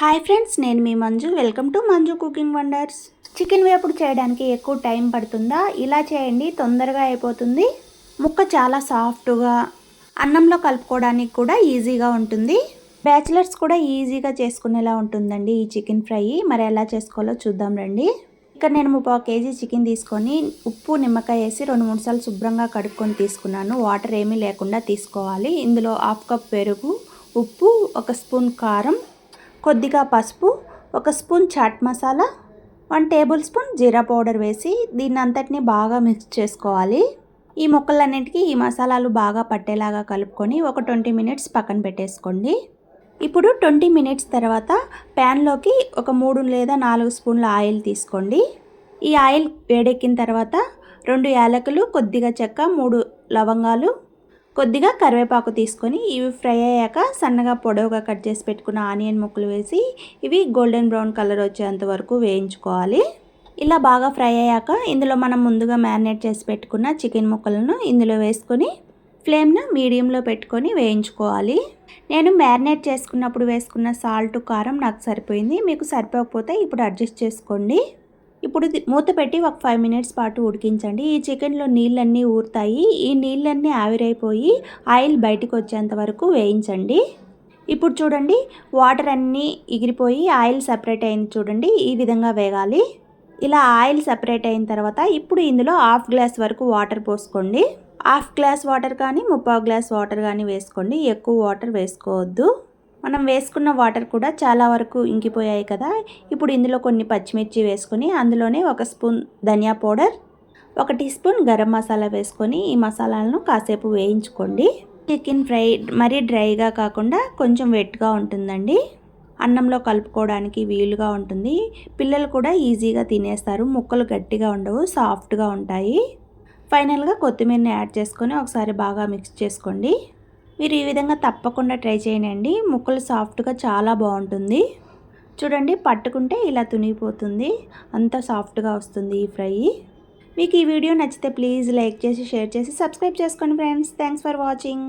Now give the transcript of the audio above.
Hi friends నేను మీ Manju. Welcome to Manju cooking wonders. Chicken వేపుడు చేయడానికి ఎక్కువ టైం పడుతుందా? ఇలా చేయండి తొందరగా అయిపోతుంది. ముక్క చాలా సాఫ్ట్గా అన్నంలో కలుపుకోవడానికి కూడా ఈజీగా ఉంటుంది. బ్యాచిలర్స్ కూడా ఈజీగా చేసుకునేలా ఉంటుందండి ఈ చికెన్ ఫ్రై. మరి ఎలా చేసుకోవాలో చూద్దాం రండి. ఇక్కడ నేను ముప్పై కేజీ చికెన్ తీసుకొని ఉప్పు నిమ్మకాయ వేసి రెండు మూడు సార్లు శుభ్రంగా కడుక్కొని తీసుకున్నాను. వాటర్ ఏమీ లేకుండా తీసుకోవాలి. ఇందులో హాఫ్ కప్ పెరుగు ఉప్పు ఒక స్పూన్ కారం కొద్దిగా పసుపు ఒక spoon chaat masala one tablespoon జీరా పౌడర్ వేసి దీన్ని అంతటిని బాగా మిక్స్ చేసుకోవాలి. ఈ ముక్కలన్నింటికి ఈ మసాలాలు బాగా పట్టేలాగా కలుపుకొని ఒక ట్వంటీ మినిట్స్ పక్కన పెట్టేసుకోండి. ఇప్పుడు ట్వంటీ మినిట్స్ తర్వాత ప్యాన్లోకి ఒక మూడు లేదా నాలుగు స్పూన్ల ఆయిల్ తీసుకోండి. ఈ ఆయిల్ వేడెక్కిన తర్వాత రెండు యాలకులు కొద్దిగా చెక్క మూడు లవంగాలు కొద్దిగా కరివేపాకు తీసుకొని ఇవి ఫ్రై అయ్యాక సన్నగా పొడవుగా కట్ చేసి పెట్టుకున్న ఆనియన్ ముక్కలు వేసి ఇవి గోల్డెన్ బ్రౌన్ కలర్ వచ్చేంత వరకు వేయించుకోవాలి. ఇలా బాగా ఫ్రై అయ్యాక ఇందులో మనం ముందుగా మ్యారినేట్ చేసి పెట్టుకున్న చికెన్ ముక్కలను ఇందులో వేసుకొని ఫ్లేమ్ను మీడియంలో పెట్టుకొని వేయించుకోవాలి. నేను మ్యారినేట్ చేసుకున్నప్పుడు వేసుకున్న సాల్ట్ కారం నాకు సరిపోయింది. మీకు సరిపోకపోతే ఇప్పుడు అడ్జస్ట్ చేసుకోండి. ఇప్పుడు మూత పెట్టి ఒక ఫైవ్ మినిట్స్ పాటు ఉడికించండి. ఈ చికెన్లో నీళ్ళన్నీ ఊరుతాయి. ఈ నీళ్ళన్నీ ఆవిరైపోయి ఆయిల్ బయటకు వచ్చేంత వరకు వేయించండి. ఇప్పుడు చూడండి వాటర్ అన్నీ ఎగిరిపోయి ఆయిల్ సపరేట్ అయింది చూడండి ఈ విధంగా వేగాలి. ఇలా ఆయిల్ సపరేట్ అయిన తర్వాత ఇప్పుడు ఇందులో హాఫ్ గ్లాస్ వరకు వాటర్ పోసుకోండి. హాఫ్ గ్లాస్ వాటర్ కానీ ముప్పావు గ్లాస్ వాటర్ కానీ వేసుకోండి. ఎక్కువ వాటర్ వేసుకోవద్దు. మనం వేసుకున్న వాటర్ కూడా చాలా వరకు ఇంకిపోయాయి కదా. ఇప్పుడు ఇందులో కొన్ని పచ్చిమిర్చి వేసుకొని అందులోనే ఒక స్పూన్ ధనియా పౌడర్ ఒక టీ స్పూన్ గరం మసాలా వేసుకొని ఈ మసాలాలను కాసేపు వేయించుకోండి. చికెన్ ఫ్రై మరీ డ్రైగా కాకుండా కొంచెం వెట్గా ఉంటుందండి. అన్నంలో కలుపుకోవడానికి వీలుగా ఉంటుంది. పిల్లలు కూడా ఈజీగా తినేస్తారు. ముక్కలు గట్టిగా ఉండవు సాఫ్ట్గా ఉంటాయి. ఫైనల్గా కొత్తిమీరని యాడ్ చేసుకొని ఒకసారి బాగా మిక్స్ చేసుకోండి. మీరు ఈ విధంగా తప్పకుండా ట్రై చేయండి. ముక్కలు సాఫ్ట్గా చాలా బాగుంటుంది. చూడండి పట్టుకుంటే ఇలా తునిగిపోతుంది. అంత సాఫ్ట్గా వస్తుంది ఈ ఫ్రై. మీకు ఈ వీడియో నచ్చితే ప్లీజ్ లైక్ చేసి షేర్ చేసి సబ్స్క్రైబ్ చేసుకోండి ఫ్రెండ్స్. Thanks for watching.